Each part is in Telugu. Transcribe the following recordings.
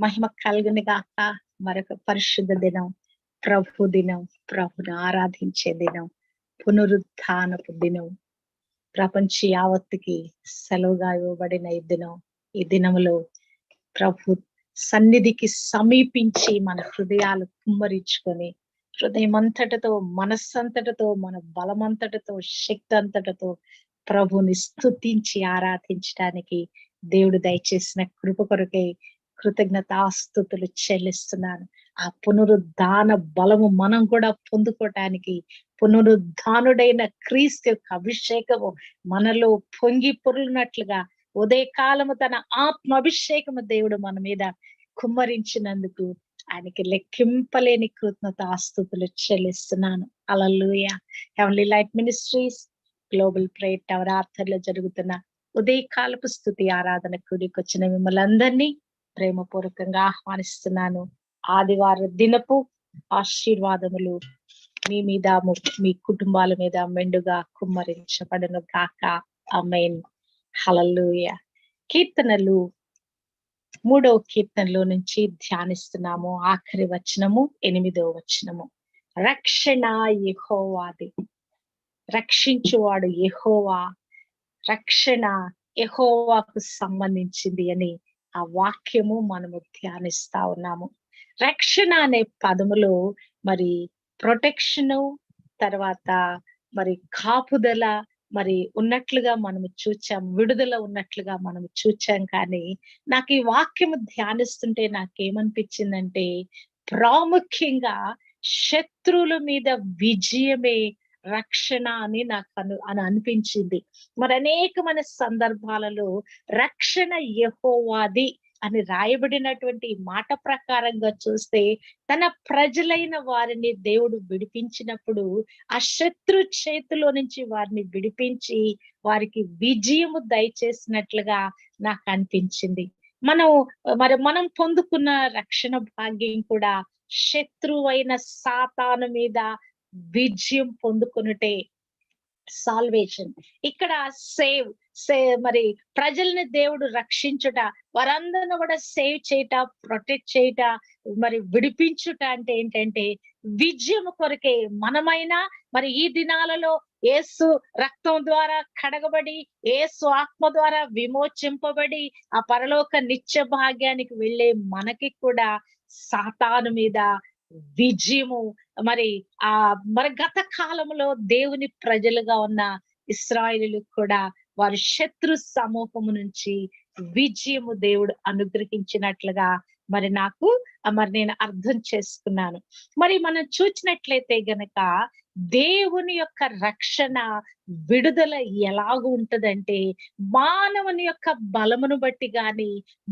మహిమ కలుగుని గాక మరొక పరిశుద్ధ దినం ప్రభు దినం ప్రభుని ఆరాధించే దినం పునరుత్నపు దినం. ప్రపంచ యావత్తుకి సెలవుగా ఇవ్వబడిన ఈ దినం ఈ దినములో ప్రభు సన్నిధికి సమీపించి మన హృదయాలు కుమ్మరించుకొని హృదయం మనస్సంతటతో మన బలమంతటతో శక్తి అంతటతో ప్రభుని స్థుతించి ఆరాధించడానికి దేవుడు దయచేసిన కృప కొరకై కృతజ్ఞతాస్థుతులు చెల్లిస్తున్నాను. ఆ పునరుద్ధాన బలము మనం కూడా పొందుకోవటానికి పునరుద్ధానుడైన క్రీస్తు యొక్క అభిషేకము మనలో పొంగి పొరులునట్లుగా ఉదయకాలము తన ఆత్మ అభిషేకము దేవుడు మన మీద కుమ్మరించినందుకు ఆయనకి లెక్కింపలేని కృతజ్ఞత ఆస్తుతులు చెల్లిస్తున్నాను. Hallelujah heavenly light ministries global prayer tower ఆర్థర్లో జరుగుతున్న ఉదయకాలపు స్థుతి ఆరాధన కూడికొచ్చిన మిమ్మల్ని అందరినీ ప్రేమపూర్వకంగా ఆహ్వానిస్తున్నాను. ఆదివారం దినపు ఆశీర్వాదములు మీ మీద మీ కుటుంబాల మీద మెండుగా కుమ్మరించబడను గాక. అమైన్ హలలుయ కీర్తనలు మూడవ కీర్తనలో నుంచి ధ్యానిస్తున్నాము. ఆఖరి వచనము ఎనిమిదవ వచనము. రక్షణ యహోవాది. రక్షించువాడు యహోవా. రక్షణ యహోవాకు సంబంధించింది అని ఆ వాక్యము మనము ధ్యానిస్తా ఉన్నాము. రక్షణ అనే పదములో మరి ప్రొటెక్షన్ తర్వాత మరి కాపుదల మరి ఉన్నట్లుగా మనము చూచాం విడుదల ఉన్నట్లుగా మనము చూచాం కానీ నాకు ఈ వాక్యము ధ్యానిస్తుంటే నాకేమనిపించిందంటే ప్రాముఖ్యంగా శత్రువుల మీద విజయమే రక్షణ అని నాకు అను అని అనిపించింది. మరి అనేకమైన సందర్భాలలో రక్షణ యహోవాది అని రాయబడినటువంటి మాట ప్రకారంగా చూస్తే తన ప్రజలైన వారిని దేవుడు విడిపించినప్పుడు ఆ శత్రు చేతిలో నుంచి వారిని విడిపించి వారికి విజయము దయచేసినట్లుగా నాకు అనిపించింది. మనం మరి మనం పొందుకున్న రక్షణ భాగ్యం కూడా శత్రువైన సాతాను మీద విజయం పొందుకున్నటే సాల్వేషన్ ఇక్కడ సేవ్ సే మరి ప్రజల్ని దేవుడు రక్షించుట వారందరిని కూడా సేవ్ చేయట ప్రొటెక్ట్ చేయట మరి విడిపించుట అంటే ఏంటంటే విజయం కొరకే మనమైనా మరి ఈ దినాలలో ఏసు రక్తం ద్వారా కడగబడి ఏసు ఆత్మ ద్వారా విమోచింపబడి ఆ పరలోక నిత్య భాగ్యానికి వెళ్ళే మనకి కూడా సాతాను మీద విజయము మరి ఆ మరి గత కాలంలో దేవుని ప్రజలుగా ఉన్న ఇస్రాయిలు కూడా వారి శత్రు సమూహము నుంచి విజయము దేవుడు అనుగ్రహించినట్లుగా మరి నాకు మరి నేను అర్థం చేసుకున్నాను. మరి మనం చూసినట్లయితే గనక దేవుని యొక్క రక్షణ విడుదల ఎలాగ ఉంటదంటే మానవుని యొక్క బలమును బట్టి గాని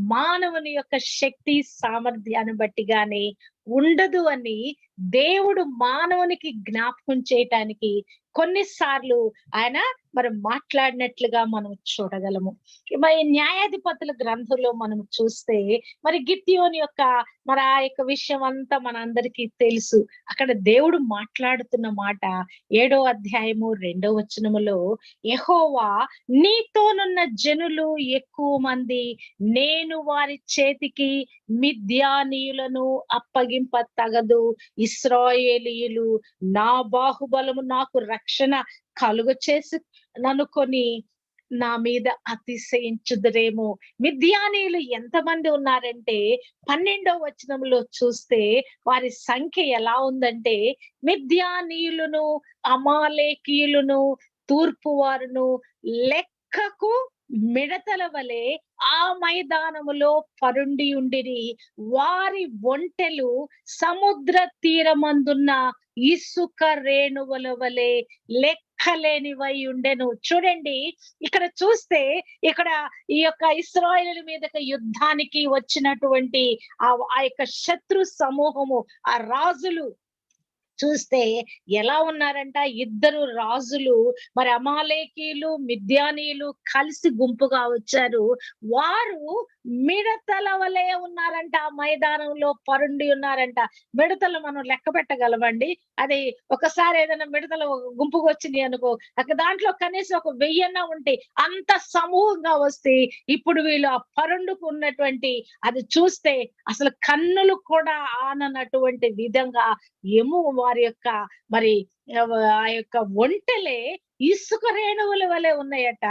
మానవుని యొక్క శక్తి సామర్థ్యాన్ని బట్టి గాని ఉండదు అని దేవుడు మానవునికి జ్ఞాపకం చేయటానికి కొన్నిసార్లు ఆయన మరి మాట్లాడినట్లుగా మనం చూడగలము. మరి న్యాయాధిపతుల గ్రంథంలో మనం చూస్తే మరి గిత్యోని యొక్క మరి ఆ యొక్క విషయం అంతా మనందరికీ తెలుసు. అక్కడ దేవుడు మాట్లాడుతున్న మాట ఏడో అధ్యాయము రెండో వచనములో ఎహోవా నీతోనున్న జనులు ఎక్కువ మంది నేను వారి చేతికి మిథ్యానీయులను అప్పగింప తగదు ఇస్రాయేలీలు నా బాహుబలము నాకు రక్షణ కలుగు చేసి ననుకొని నా మీద అతిశయించుదరేమో. మిథ్యానీయులు ఎంతమంది ఉన్నారంటే పన్నెండవ వచనంలో చూస్తే వారి సంఖ్య ఎలా ఉందంటే మిథ్యానీయులను అమాలేకీయులను తూర్పు వారును లెక్కకు మిడతల వలె ఆ మైదానములో పరుండి ఉండిరి. వారి ఒంటెలు సముద్ర తీరమందున్న ఇసుక రేణువుల వలె లెక్కలేనివై ఉండెను. చూడండి ఇక్కడ చూస్తే ఇక్కడ ఈ యొక్క ఇస్రాయిల్ మీదకి యుద్ధానికి వచ్చినటువంటి ఆ ఆ యొక్క శత్రు సమూహము ఆ రాజులు చూస్తే ఎలా ఉన్నారంట? ఇద్దరు రాజులు మరి అమాలేకీలు మిద్యానీయులు కలిసి గుంపుగా వచ్చారు. వారు మిడతల వలె ఉన్నారంట ఆ మైదానంలో పరుండి ఉన్నారంట. మిడతలు మనం లెక్క పెట్టగలమండి. అది ఒకసారి ఏదైనా మిడతలు ఒక గుంపుకు వచ్చింది అనుకో అక్కడ దాంట్లో కనీసం ఒక వెయ్యన్న ఉంటే అంత సమూహంగా వస్తే ఇప్పుడు వీళ్ళు ఆ పరుండుకు ఉన్నటువంటి అది చూస్తే అసలు కన్నులు కూడా ఆననటువంటి విధంగా ఎము వారి యొక్క మరి ఆ యొక్క ఒంటెలే ఇసుక రేణువుల వలె ఉన్నాయట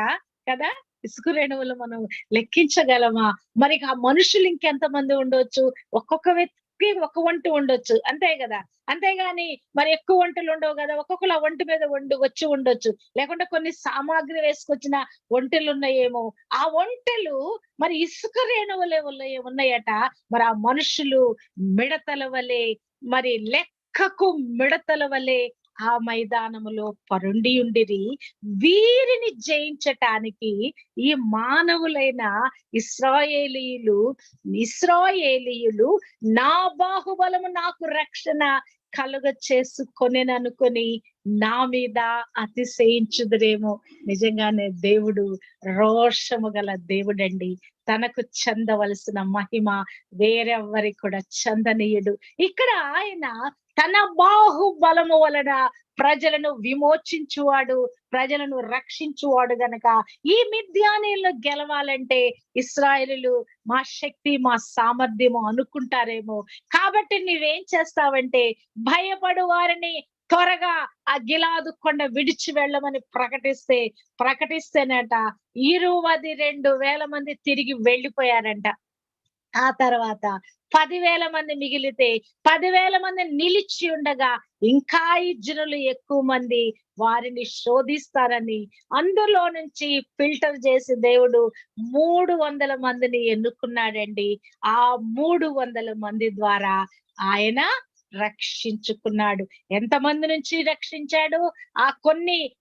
కదా? ఇసుక రేణువులు మనం లెక్కించగలమా? మరి ఆ మనుషులు ఇంకెంత మంది ఉండొచ్చు? ఒక్కొక్క వ్యక్తికి ఒక వంట ఉండొచ్చు అంతే కదా? అంతేగాని మరి ఎక్కువ వంటలు ఉండవు కదా? ఒక్కొక్కరు ఆ వంట మీద వండు వచ్చి ఉండొచ్చు. లేకుంటే కొన్ని సామాగ్రి వేసుకొచ్చిన వంటలు ఉన్నాయేమో. ఆ వంటలు మరి ఇసుక రేణువులే ఉన్నాయట. మరి ఆ మనుషులు మిడతల వలె మరి లెక్క లెక్కకు మిడతల వలె ఆ మైదానములో పరుండి ఉండిరి. వీరిని జయించటానికి ఈ మానవులైన ఇస్రాయేలీయులు ఇస్రాయేలీయులు నా బాహుబలము నాకు రక్షణ కలుగ చేసుకొనేననుకొని నా మీద అతిశయించుదురేమో. నిజంగానే దేవుడు రోషము గల దేవుడండి. తనకు చెందవలసిన మహిమ వేరెవ్వరికి కూడా చందనీయుడు. ఇక్కడ ఆయన తన బాహుబలము వలన ప్రజలను విమోచించువాడు ప్రజలను రక్షించువాడు గనక. ఈ మిథ్యానీలను గెలవాలంటే ఇస్రాయలు మా శక్తి మా సామర్థ్యము అనుకుంటారేమో. కాబట్టి నీవేం చేస్తావంటే భయపడు వారిని త్వరగా ఆ గిలాదు కొండ విడిచి వెళ్ళమని ప్రకటిస్తే ప్రకటిస్తేనట ఇరువది రెండు వేల మంది తిరిగి వెళ్ళిపోయారంట. ఆ తర్వాత పదివేల మంది మిగిలితే పదివేల మంది నిలిచి ఉండగా ఇంకా ఈ జనులు ఎక్కువ మంది వారిని శోధిస్తారని అందులో నుంచి ఫిల్టర్ చేసి దేవుడు మూడు వందల మందిని ఎన్నుకున్నాడండి. ఆ మూడు వందల మంది ద్వారా ఆయన రక్షించుకున్నాడు. ఎంతమంది నుంచి రక్షించాడు? ఆ కొన్ని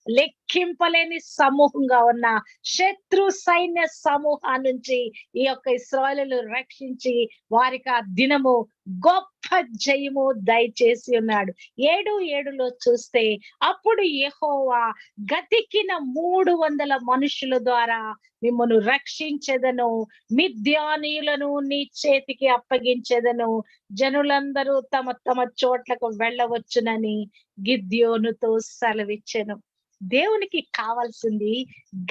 లెక్కింపలేని సమూహంగా ఉన్న శత్రు సైన్య సమూహం నుంచి ఈ యొక్క ఇస్రాయలు రక్షించి వారికి ఆ దినము గొప్ప జయము దయచేసి ఉన్నాడు. ఏడు ఏడులో చూస్తే అప్పుడు యహోవా గతికిన మూడు వందల మనుషుల ద్వారా మిమ్మల్ని రక్షించదను మిథ్యానీయులను నీ చేతికి అప్పగించదను జనులందరూ తమ తమ చోట్లకు వెళ్ళవచ్చునని గిద్యోనుతో సెలవిచ్చెను. దేవునికి కావాల్సింది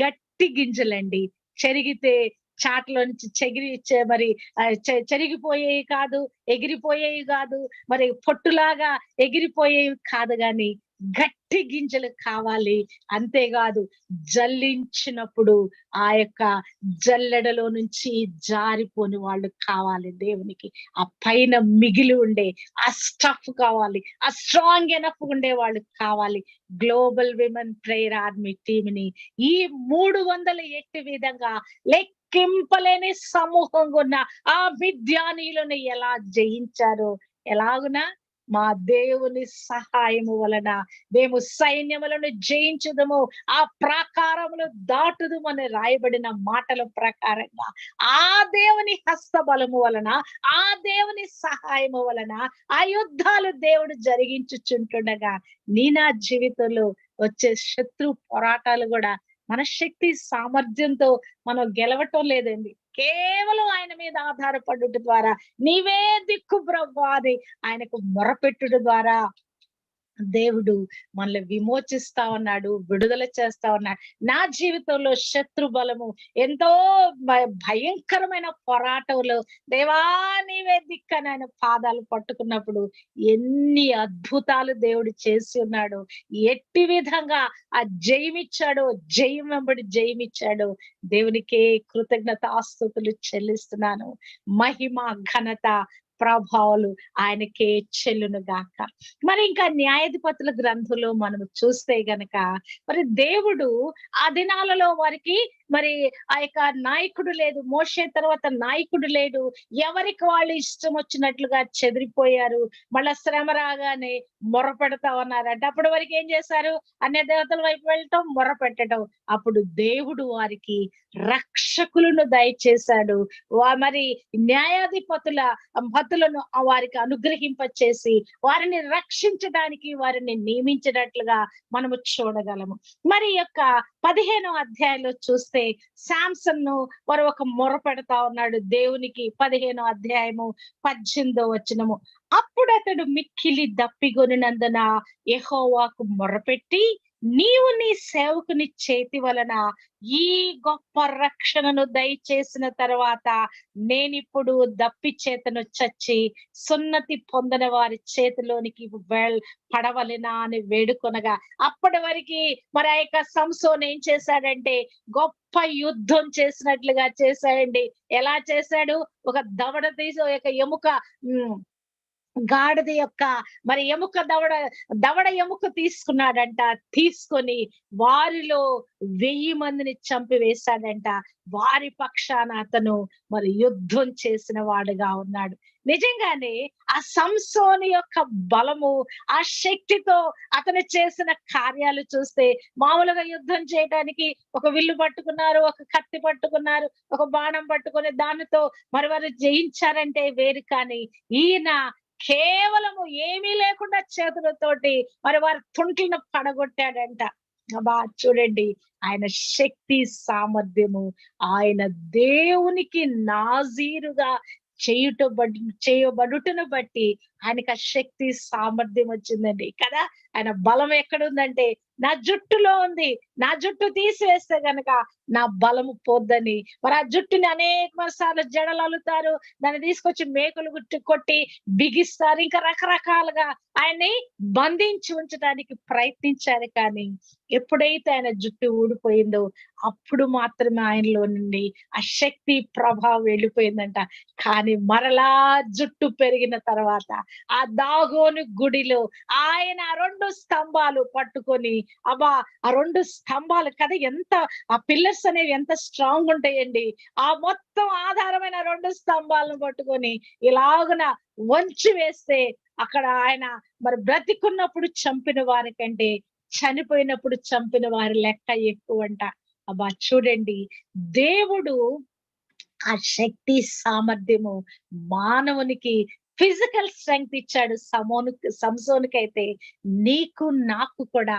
గట్టి గింజలండి. చెరిగితే చాట్లో నుంచి చెగిరి మరి చె- చెరిగిపోయేవి కాదు ఎగిరిపోయేవి కాదు మరి పొట్టులాగా ఎగిరిపోయేవి కాదు గాని గట్టి గింజలు కావాలి. అంతేకాదు జల్లించినప్పుడు ఆ యొక్క జల్లెడలో నుంచి జారిపోని వాళ్ళు కావాలి దేవునికి. ఆ పైన మిగిలి ఉండే ఆ స్టఫ్ కావాలి ఆ స్ట్రాంగ్ ఎనఫ్ ఉండే వాళ్ళు కావాలి. గ్లోబల్ విమెన్ ప్రేయర్ ఆర్మీ టీమ్ని ఈ మూడు వందల ఎట్టి విధంగా లెక్కింపలేని సమూహంగా ఉన్న ఆ విద్యానీయులను ఎలా జయించారో ఎలాగునా? మా దేవుని సహాయము వలన మేము సైన్యములను జయించుదము ఆ ప్రాకారములు దాటుదము అని రాయబడిన మాటల ప్రకారంగా ఆ దేవుని హస్తబలము వలన ఆ దేవుని సహాయము వలన ఆ యుద్ధాలు దేవుడు జరిగించుచుంటుండగా నీ నా జీవితంలో వచ్చే శత్రు పోరాటాలు కూడా మనశ్శక్తి సామర్థ్యంతో మనం గెలవటం లేదండి. కేవలం ఆయన మీద ఆధారపడుట ద్వారా నీవే దిక్కు ప్రభు అని ఆయనకు మొరపెట్టుట ద్వారా దేవుడు మనల్ని విమోచిస్తా ఉన్నాడు విడుదల చేస్తా ఉన్నాడు నా జీవితంలో శత్రు బలము ఎంతో భయంకరమైన పోరాటంలో దేవా నీవే దిక్కని ఆయన పాదాలు పట్టుకున్నప్పుడు ఎన్ని అద్భుతాలు దేవుడు చేసి ఉన్నాడు. ఎట్టి విధంగా ఆ జయమిచ్చాడో జయం వెంబడి జయమిచ్చాడో దేవునికే కృతజ్ఞత ఆస్తుతులు చెల్లిస్తున్నాను. మహిమ ఘనత ప్రభావాలు ఆయనకే చెల్లును గాక. మరి ఇంకా న్యాయాధిపతుల గ్రంథంలో మనం చూస్తే గనక మరి దేవుడు ఆ దినాలలో వారికి మరి ఆ యొక్క నాయకుడు లేదు. మోసే తర్వాత నాయకుడు లేడు. ఎవరికి వాళ్ళు ఇష్టం వచ్చినట్లుగా చెదిరిపోయారు? మళ్ళా శ్రమ రాగానే మొర పెడతా ఉన్నారు అంటే అప్పటి వరకు ఏం చేశారు? అన్య దేవతల వైపు వెళ్ళటం మొర పెట్టడం అప్పుడు దేవుడు వారికి రక్షకులను దయచేశాడు. వా- మరి న్యాయాధిపతుల భతులను వారికి అనుగ్రహింప చేసి వారిని రక్షించడానికి వారిని నియమించినట్లుగా మనము చూడగలము. మరి యొక్క పదిహేనో అధ్యాయంలో చూస్తే చూస్తే శాంసన్ను వారు ఒక మొర పెడతా ఉన్నాడు దేవునికి పదిహేనో అధ్యాయము పద్దెనిమిదో వచనము. అప్పుడు అతడు మిక్కిలి దప్పిగొనినందున యెహోవాకు మొరపెట్టి నీవు నీ సేవకుని చేతి వలన ఈ గొప్ప రక్షణను దయచేసిన తర్వాత నేనిప్పుడు దప్పి చేతను చచ్చి సున్నతి పొందిన వారి చేతిలోనికి వెళ్ పడవలెనా అని వేడుకొనగా అప్పటి వరకు మరి ఆ యొక్క సంసోన్ ఏం చేశాడంటే గొప్ప యుద్ధం చేసినట్లుగా చేశాడండి. ఎలా చేశాడు? ఒక దవడ తీసి ఒక ఎముక గాడిద యొక్క మరి ఎముక దవడ దవడ ఎముక తీసుకున్నాడంట. తీసుకొని వారిలో వెయ్యి మందిని చంపివేశాడంట. వారి పక్షాన అతను మరి యుద్ధం చేసిన వాడుగా ఉన్నాడు. నిజంగానే ఆ సంసోని యొక్క బలము ఆ శక్తితో అతను చేసిన కార్యాలు చూస్తే మామూలుగా యుద్ధం చేయడానికి ఒక విల్లు పట్టుకున్నారు ఒక కత్తి పట్టుకున్నారు ఒక బాణం పట్టుకొని దానితో మరి వారు జయించారంటే వేరు కానీ ఈయన కేవలము ఏమీ లేకుండా చేతులతోటి మరి వారి తుంట్లను పడగొట్టాడంట. బా చూడండి ఆయన శక్తి సామర్థ్యము ఆయన దేవునికి నాజీరుగా చేయుట చేయబడుటను బట్టి ఆయనకి ఆ శక్తి సామర్థ్యం వచ్చిందండి. కదా? ఆయన బలం ఎక్కడుందంటే నా జుట్టులో ఉంది. నా జుట్టు తీసివేస్తే గనక నా బలము పోద్దని. మరి ఆ జుట్టుని అనేక సార్లు జడలు అల్లుతారు. దాన్ని తీసుకొచ్చి మేకలు గుట్టి కొట్టి బిగిస్తారు. ఇంకా రకరకాలుగా ఆయన్ని బంధించి ఉంచడానికి ప్రయత్నించారు కానీ ఎప్పుడైతే ఆయన జుట్టు ఊడిపోయిందో అప్పుడు మాత్రమే ఆయనలో నుండి ఆ శక్తి ప్రభావం వెళ్ళిపోయిందంట. కానీ మరలా జుట్టు పెరిగిన తర్వాత ఆ దాగోని గుడిలో ఆయన ఆ రెండు స్తంభాలు పట్టుకొని అబ్బా ఆ రెండు స్తంభాలు కదా ఎంత ఆ పిల్లర్స్ అనేవి ఎంత స్ట్రాంగ్ ఉంటాయండి. ఆ మొత్తం ఆధారమైన రెండు స్తంభాలను పట్టుకొని ఇలాగున వంచి వేస్తే అక్కడ ఆయన మరి బ్రతికున్నప్పుడు చంపిన వారి కంటే చనిపోయినప్పుడు చంపిన వారి లెక్క ఎక్కువ అంట అబ్బా చూడండి దేవుడు ఆ శక్తి సామర్థ్యము మానవునికి ఫిజికల్ స్ట్రెంగ్త్ ఇచ్చాడు సమోను సంసోనికైతే నీకు నాకు కూడా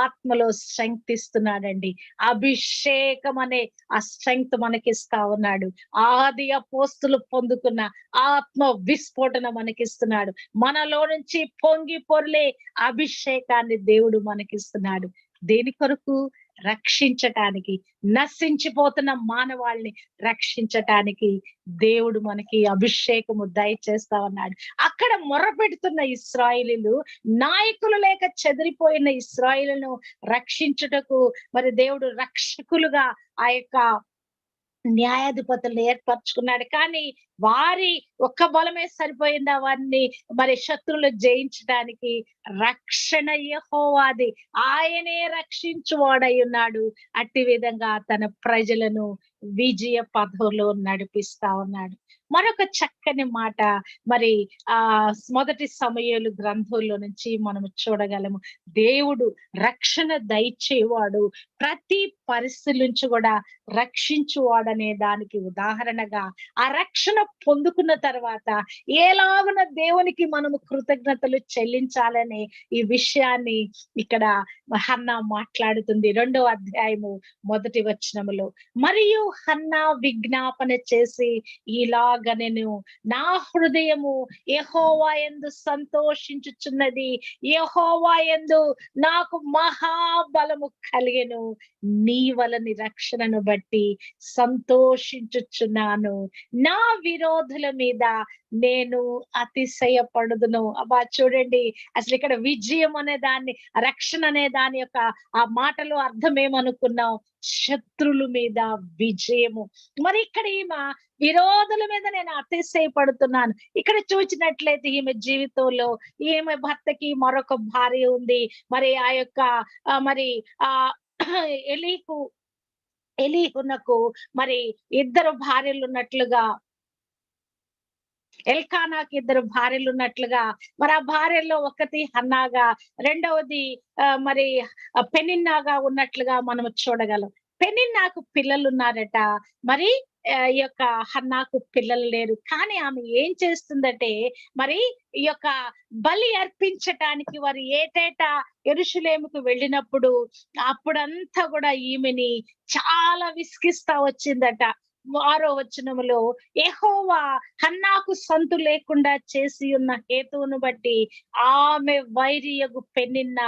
ఆత్మలో స్ట్రెంగ్త్ ఇస్తున్నాడండి. అభిషేకం అనే ఆ స్ట్రెంగ్త్ మనకిస్తా ఉన్నాడు. ఆది అపోస్తులు పొందుకున్న ఆత్మ విస్ఫోటన మనకిస్తున్నాడు. మనలో నుంచి పొంగి పొర్లే అభిషేకాన్ని దేవుడు మనకిస్తున్నాడు. దేని కొరకు? రక్షించటానికి నశించిపోతున్న మానవాళ్ళని రక్షించటానికి దేవుడు మనకి అభిషేకము దయచేస్తా ఉన్నాడు అక్కడ మొరపెడుతున్న ఇస్రాయిలీలు నాయకులు లేక చెదిరిపోయిన ఇస్రాయిలను రక్షించుటకు మరి దేవుడు రక్షకులుగా ఆ యొక్క న్యాయాధిపతులను ఏర్పరచుకున్నాడు. కానీ వారి ఒక్క బలమే సరిపోయింది అవన్నీ మరి శత్రువులు జయించడానికి రక్షణ యహోవాది ఆయనే రక్షించువాడై ఉన్నాడు. అట్టి విధంగా తన ప్రజలను విజయ పదవులో నడిపిస్తా ఉన్నాడు. మరొక చక్కని మాట. మరి ఆ మొదటి సమయాలు గ్రంథంలో నుంచి మనము చూడగలము. దేవుడు రక్షణ దయచేవాడు. ప్రతి పరిస్థితుల నుంచి కూడా రక్షించువాడనే దానికి ఉదాహరణగా ఆ రక్షణ పొందుకున్న తర్వాత ఏలాగున దేవునికి మనము కృతజ్ఞతలు చెల్లించాలని ఈ విషయాన్ని ఇక్కడ హన్నా మాట్లాడుతుంది. రెండో అధ్యాయము మొదటి వచనములో. మరియు హన్నా విజ్ఞాపన చేసి ఇలా ఇలాగనెను నా హృదయము ఎహోవా ఎందు సంతోషించుచున్నది. ఎహోవా ఎందు నాకు మహాబలము కలిగెను. నీ వలని రక్షణను బట్టి సంతోషించుచున్నాను. నా విరోధుల మీద నేను అతిశయపడుదును. అబ్బా చూడండి అసలు ఇక్కడ విజయం అనే దాన్ని రక్షణ అనే దాని యొక్క ఆ మాటలో అర్థం ఏమనుకున్నాం శత్రుల మీద విజయము. మరి ఇక్కడ ఈమె విరోధుల మీద నేను అతిశయపడుతున్నాను. ఇక్కడ చూసినట్లయితే ఈమె జీవితంలో ఈమె భర్తకి మరొక భార్య ఉంది. మరి ఆ యొక్క మరి ఆ ఎలీకు ఎలీహునకు మరి ఇద్దరు భార్యలు ఉన్నట్లుగా ఎల్కానాకి ఇద్దరు భార్యలు ఉన్నట్లుగా మరి ఆ భార్యలో ఒకటి హన్నాగా రెండవది మరి పెనిన్నాగా ఉన్నట్లుగా మనం చూడగలం. పెనిన్నాకు పిల్లలు ఉన్నారట. మరి ఈ యొక్క హన్నాకు పిల్లలు లేరు. కానీ ఆమె ఏం చేస్తుందంటే మరి ఈ యొక్క బలి అర్పించటానికి వారు ఏటేటా ఎరుషులేముకు వెళ్ళినప్పుడు అప్పుడంతా కూడా ఈమెని చాలా విసిగిస్తా వచ్చిందట. ఆరో వచనములో ఎహోవా హన్నాకు సంతు లేకుండా చేసి ఉన్న హేతువును బట్టి ఆమె వైరియగు పెన్నిన్న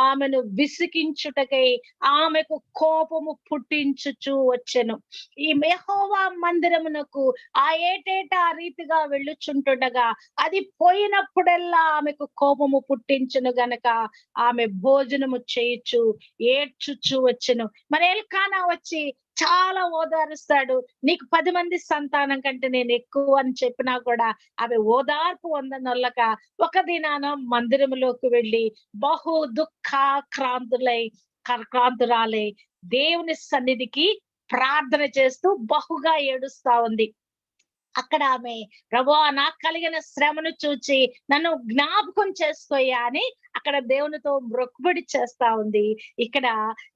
ఆమెను విసిగించుటకై ఆమెకు కోపము పుట్టించుచు వచ్చెను. ఈ మెహోవా మందిరమునకు ఆ ఏటేటా రీతిగా వెళ్ళుచుంటుండగా అది పోయినప్పుడల్లా ఆమెకు కోపము పుట్టించును గనక ఆమె భోజనము చేయుచు ఏడ్చుచు వచ్చెను. మరి ఎల్కానా వచ్చి చాలా ఓదారుస్తాడు. నీకు పది మంది సంతానం కంటే నేను ఎక్కువ అని చెప్పినా కూడా అవి ఓదార్పు వందనొల్లక ఒక దినాన మందిరములోకి వెళ్ళి బహు దుఃఖాక్రాంతులై క్రాంతురాలై దేవుని సన్నిధికి ప్రార్థన చేస్తూ బహుగా ఏడుస్తా ఉంది. అక్కడ ఆమె ప్రభా నాకు కలిగిన శ్రమను చూచి నన్ను జ్ఞాపకం చేసుకోయా అని అక్కడ దేవునితో మొక్కుబడి చేస్తా ఉంది. ఇక్కడ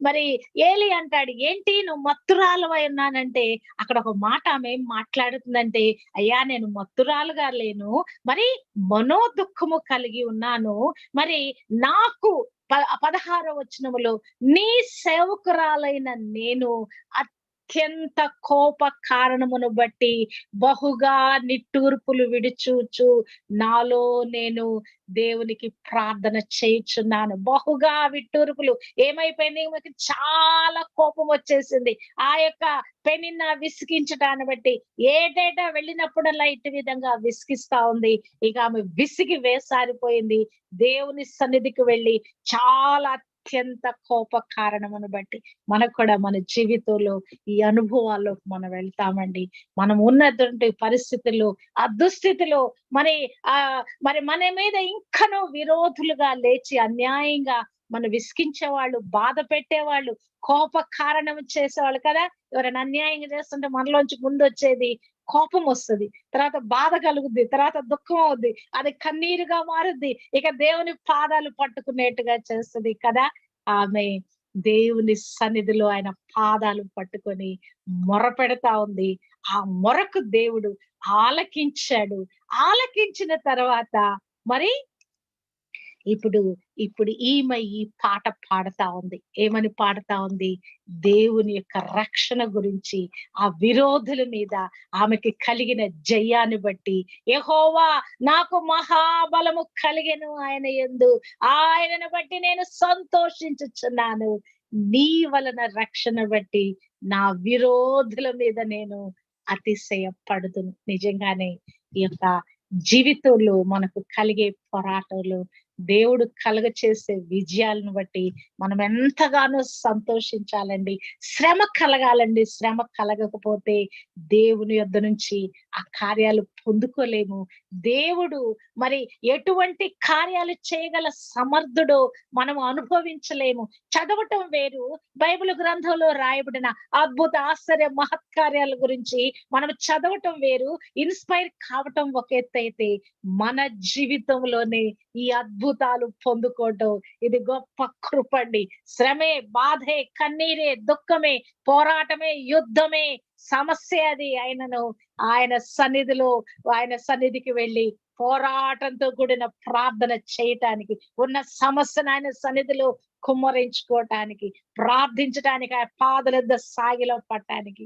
మరి ఏలి అంటాడు ఏంటి నువ్వు మత్తురాలువై ఉన్నానంటే అక్కడ ఒక మాట ఆమె మాట్లాడుతుందంటే అయ్యా నేను మత్తురాలుగా లేను మరి మనో దుఃఖము కలిగి ఉన్నాను మరి నాకు ప- పదహారవ వచనములో నీ సేవకురాలైన నేను అత్యంత కోప కారణమును బట్టి బహుగా నిట్టూర్పులు విడిచూచు నాలో నేను దేవునికి ప్రార్థన చేయుచున్నాను. బహుగా విట్టూర్పులు. ఏమైపోయింది? మనకి చాలా కోపం వచ్చేసింది. ఆ యొక్క పెనిన్న విసిగించడాన్ని బట్టి ఏటేటా వెళ్ళినప్పుడల్లా ఇటు విధంగా విసిగిస్తా ఉంది. ఇక ఆమె విసిగి వేసారిపోయింది. దేవుని సన్నిధికి వెళ్ళి చాలా అత్యంత కోప కారణమును బట్టి మనకు కూడా మన జీవితంలో ఈ అనుభవాల్లోకి మనం వెళ్తామండి. మనం ఉన్నటువంటి పరిస్థితుల్లో ఆ దుస్థితిలో మరి ఆ మరి మన మీద ఇంకనూ విరోధులుగా లేచి అన్యాయంగా మనం విసికించే వాళ్ళు బాధ పెట్టేవాళ్ళు కోప కారణం చేసేవాళ్ళు కదా. ఎవరైనా అన్యాయంగా చేస్తుంటే మనలోంచి ముందు వచ్చేది కోపం వస్తుంది. తర్వాత బాధ కలుగుద్ది తర్వాత దుఃఖం అవుద్ది. అది కన్నీరుగా మారుద్ది. ఇక దేవుని పాదాలు పట్టుకునేట్టుగా చేస్తుంది కదా. ఆమె దేవుని సన్నిధిలో ఆయన పాదాలు పట్టుకొని మొర పెడతా ఉంది. ఆ మొరకు దేవుడు ఆలకించాడు. ఆలకించిన తర్వాత మరి ఇప్పుడు ఇప్పుడు ఈమె ఈ పాట పాడతా ఉంది. ఏమని పాడుతా ఉంది? దేవుని యొక్క రక్షణ గురించి ఆ విరోధుల మీద ఆమెకి కలిగిన జయాన్ని బట్టి. ఎహోవా నాకు మహాబలము కలిగను ఆయన ఎందు ఆయనను బట్టి నేను సంతోషించుచున్నాను. నీ వలన రక్షణ బట్టి నా విరోధుల మీద నేను అతిశయపడుతును నిజంగానే ఈ యొక్క జీవితంలో మనకు కలిగే పోరాటంలో దేవుడు కలుగ చేసే విజయాలను బట్టి మనం ఎంతగానో సంతోషించాలండి. శ్రమ కలగాలండి. శ్రమ కలగకపోతే దేవుని యొద్ద నుంచి ఆ కార్యాలు పొందుకోలేము. దేవుడు మరి ఎటువంటి కార్యాలు చేయగల సమర్థుడు మనం అనుభవించలేము. చదవటం వేరు బైబిల్ గ్రంథంలో రాయబడిన అద్భుత ఆశ్చర్య మహత్కార్యాల గురించి మనం చదవటం వేరు ఇన్స్పైర్ కావటం ఒక ఎత్తు అయితే మన జీవితంలోనే ఈ అద్భుతాలు పొందుకోవటం. ఇది గొప్ప కృపండి శ్రమే బాధే కన్నీరే దుఃఖమే పోరాటమే యుద్ధమే సమస్య అది ఆయనను ఆయన సన్నిధిలో ఆయన సన్నిధికి వెళ్ళి పోరాటంతో కూడిన ప్రార్థన చేయటానికి ఉన్న సమస్యను ఆయన సన్నిధిలో కుమ్మరించుకోవటానికి ప్రార్థించటానికి ఆ పాదల సాగిలో పట్టడానికి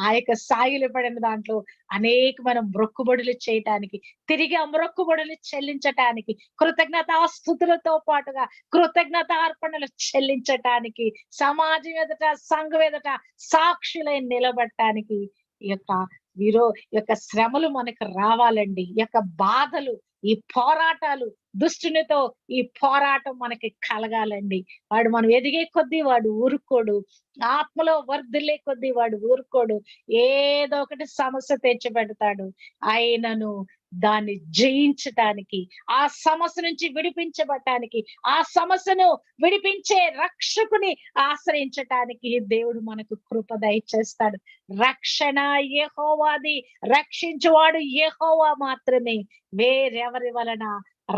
ఆ యొక్క సాగిలు పడిన దాంట్లో అనేకమైన మొక్కుబడులు చేయటానికి తిరిగి ఆ మొక్కుబడులు చెల్లించటానికి కృతజ్ఞతాస్థుతులతో పాటుగా కృతజ్ఞత అర్పణలు చెల్లించటానికి సమాజం ఎదుట సంఘం ఎదుట సాక్షులై నిలబడటానికి ఈ యొక్క వీరో ఈ యొక్క శ్రమలు మనకు రావాలండి. ఈ యొక్క బాధలు ఈ పోరాటాలు దుష్టునితో ఈ పోరాటం మనకి కలగాలండి. వాడు మనం ఎదిగే కొద్దీ వాడు ఊరుకోడు. ఆత్మలో వర్ధిల్లే కొద్దీ వాడు ఊరుకోడు. ఏదో ఒకటి సమస్య తెచ్చి పెడతాడు ఆయనను దాన్ని జయించటానికి ఆ సమస్య నుంచి విడిపించబడటానికి ఆ సమస్యను విడిపించే రక్షకుని ఆశ్రయించటానికి దేవుడు మనకు కృప దయచేస్తాడు. రక్షణ యెహోవాది రక్షించువాడు ఏహోవా మాత్రమే. వేరెవరి వలన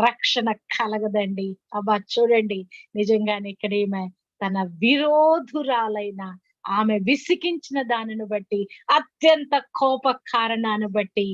రక్షణ కలగదండి. అబ్బా చూడండి నిజంగానే ఇక్కడ ఈమె తన విరోధురాలైన ఆమె విసిగించిన దానిని బట్టి అత్యంత కోప కారణాన్ని బట్టి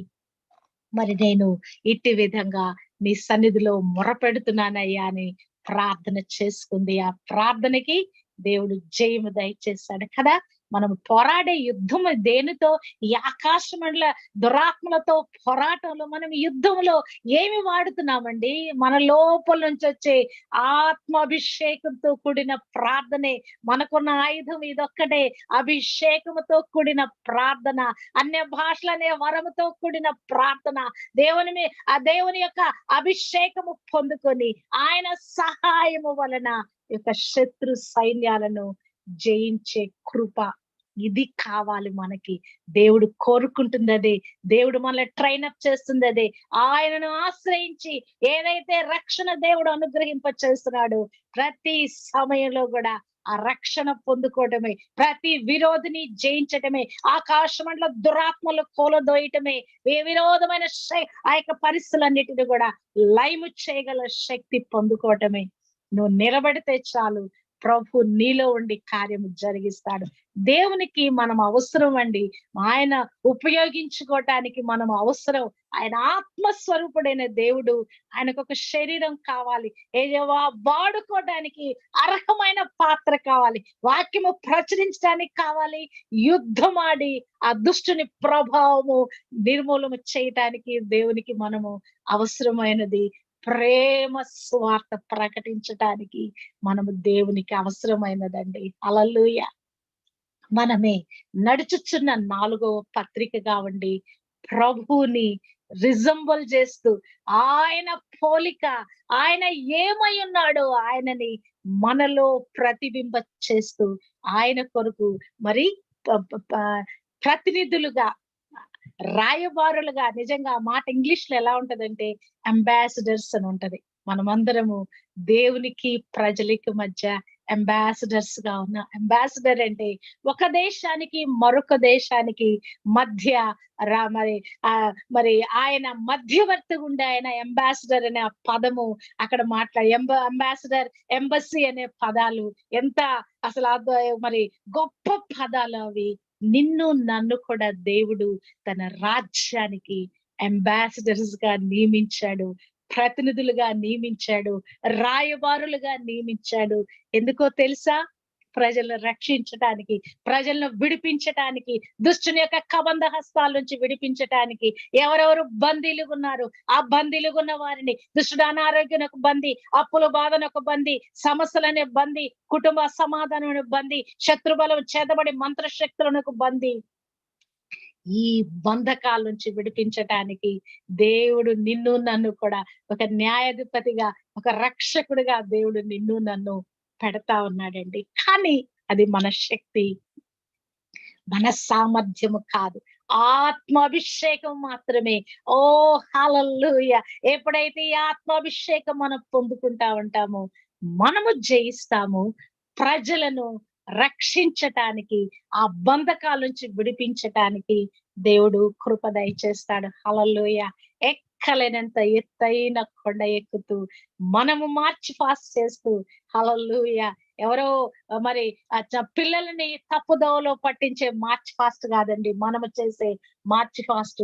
మరి నేను ఇట్టి విధంగా నీ సన్నిధిలో మొరపెడుతున్నానయ్యా అని ప్రార్థన చేసుకుంది. ఆ ప్రార్థనకి దేవుడు జయము దయచేశాడు కదా. మనం పోరాడే యుద్ధము దేనితో? ఈ ఆకాశమండల దురాత్మలతో పోరాటంలో మనం యుద్ధంలో ఏమి వాడుతున్నామండి? మన లోపల నుంచి వచ్చే ఆత్మాభిషేకంతో కూడిన ప్రార్థనే మనకున్న ఆయుధం ఇదొక్కటే. అభిషేకముతో కూడిన ప్రార్థన అన్య భాషలనే వరముతో కూడిన ప్రార్థన. దేవుని మీ- ఆ దేవుని యొక్క అభిషేకము పొందుకొని ఆయన సహాయము వలన యొక్క శత్రు సైన్యాలను జయించే కృప ఇది కావాలి మనకి. దేవుడు కోరుకుంటుంది అదే దేవుడు మనల్ని ట్రైన్ అప్ చేస్తుంది అదే ఆయనను ఆశ్రయించి ఏదైతే రక్షణ దేవుడు అనుగ్రహింప చేస్తున్నాడు ప్రతి సమయంలో కూడా ఆ రక్షణ పొందుకోవటమే ప్రతి విరోధిని జయించటమే ఆకాశమంలో దురాత్మలు కోలదోయటమే ఏ విరోధమైన ఆ యొక్క పరిస్థితులన్నిటిని కూడా లైము చేయగల శక్తి పొందుకోవటమే. నువ్వు నిలబడితే చాలు. ప్రభు నీలో ఉండి కార్యము జరిగిస్తాడు. దేవునికి మనం అవసరం అండి. ఆయన ఉపయోగించుకోవటానికి మనం అవసరం. ఆయన ఆత్మస్వరూపుడైన దేవుడు ఆయనకు ఒక శరీరం కావాలి. ఏదేవా వాడుకోవడానికి అర్హమైన పాత్ర కావాలి. వాక్యము ప్రచురించడానికి కావాలి. యుద్ధమాడి ఆ దుష్టుని ప్రభావము నిర్మూలన చేయటానికి దేవునికి మనము అవసరమైనది. ప్రేమ స్వార్థ ప్రకటించటానికి మనము దేవునికి అవసరమైనదండి. అలలుయ మనమే నడుచుచున్న నాలుగవ పత్రికగా ఉండి ప్రభువుని రిజంబల్ చేస్తూ ఆయన పోలిక ఆయన ఏమై ఉన్నాడో ఆయనని మనలో ప్రతిబింబ చేస్తూ ఆయన కొరకు మరి ప్రతినిధులుగా రాయబారులుగా నిజంగా ఆ మాట ఇంగ్లీష్లో ఎలా ఉంటదంటే అంబాసిడర్స్ అని ఉంటది. మనమందరము దేవునికి ప్రజలకి మధ్య అంబాసిడర్స్గా ఉన్న అంబాసిడర్ అంటే ఒక దేశానికి మరొక దేశానికి మధ్య రా మరి ఆ మరి ఆయన మధ్యవర్తి ఉండే ఆయన అంబాసిడర్ అనే పదము అక్కడ మాట్లా ఎంబ అంబాసిడర్ ఎంబసీ అనే పదాలు ఎంత అసలు అద- మరి గొప్ప పదాలు అవి. నిన్ను నన్ను కూడా దేవుడు తన రాజ్యానికి అంబాసిడర్స్గా నియమించాడు. ప్రతినిధులుగా నియమించాడు రాయబారులుగా నియమించాడు. ఎందుకో తెలుసా? ప్రజలను రక్షించటానికి ప్రజలను విడిపించటానికి దుష్టుని యొక్క కబంధ హస్తాల నుంచి విడిపించటానికి ఎవరెవరు బందీలు ఉన్నారు? ఆ బందీలు ఉన్న వారిని దుష్టుడు అనారోగ్యం ఒక బందీ అప్పుల బాధన ఒక బందీ సమస్యలనే బందీ కుటుంబ సమాధానం బందీ శత్రుబలం చేతబడి మంత్రశక్తులను ఒక బందీ. ఈ బంధకాల నుంచి విడిపించటానికి దేవుడు నిన్ను నన్ను కూడా ఒక న్యాయాధిపతిగా ఒక రక్షకుడిగా దేవుడు నిన్ను నన్ను పెడతా ఉన్నాడండి. కానీ అది మన శక్తి మన సామర్థ్యము కాదు. ఆత్మాభిషేకం మాత్రమే. ఓ హల్లెలూయా! ఎప్పుడైతే ఈ ఆత్మాభిషేకం మనం పొందుకుంటా ఉంటామో మనము జయిస్తాము ప్రజలను రక్షించటానికి ఆ బంధకాల నుంచి విడిపించటానికి దేవుడు కృప దయచేస్తాడు. హలలోయ ఎక్కలేనంత ఎత్తైన కొండ ఎక్కుతూ మనము మార్చి ఫాస్ట్ చేస్తూ హలలుయ ఎవరో మరి పిల్లల్ని పిల్లలని తప్పుదోవలో పట్టించే మార్చ్ ఫాస్ట్ కాదండి. మనము చేసే మార్చ్ ఫాస్ట్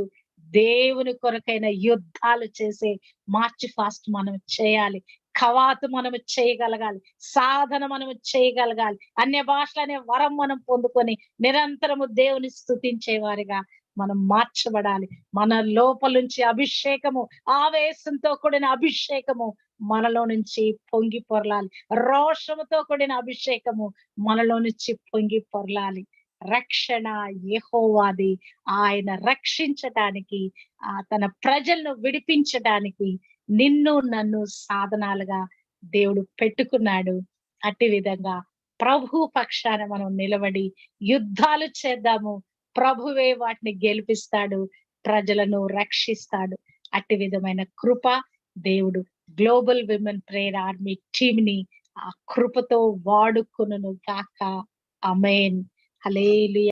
దేవుని కొరకైన యుద్ధాలు చేసే మార్చ్ ఫాస్ట్ మనం చేయాలి. కవాతు మనము చేయగలగాలి సాధన మనము చేయగలగాలి అన్య భాషలు అనే వరం మనం పొందుకొని నిరంతరము దేవుని స్థుతించేవారిగా మనం మార్చబడాలి. మన లోపల నుంచి అభిషేకము ఆవేశంతో కూడిన అభిషేకము మనలో నుంచి పొంగి పొరలాలి. రోషముతో కూడిన అభిషేకము మనలో నుంచి పొంగి పొరలాలి. రక్షణ యహోవాది ఆయన రక్షించటానికి తన ప్రజలను విడిపించటానికి నిన్ను నన్ను సాధనాలుగా దేవుడు పెట్టుకున్నాడు. అట్టి విధంగా ప్రభు పక్షాన మనం నిలబడి యుద్ధాలు చేద్దాము. ప్రభువే వాటిని గెలిపిస్తాడు ప్రజలను రక్షిస్తాడు. అట్టి విధమైన కృప దేవుడు గ్లోబల్ విమెన్ ప్రేయర్ ఆర్మీ టీమ్ని ఆ కృపతో వాడుకును కాక అమేన్ హలేలుయా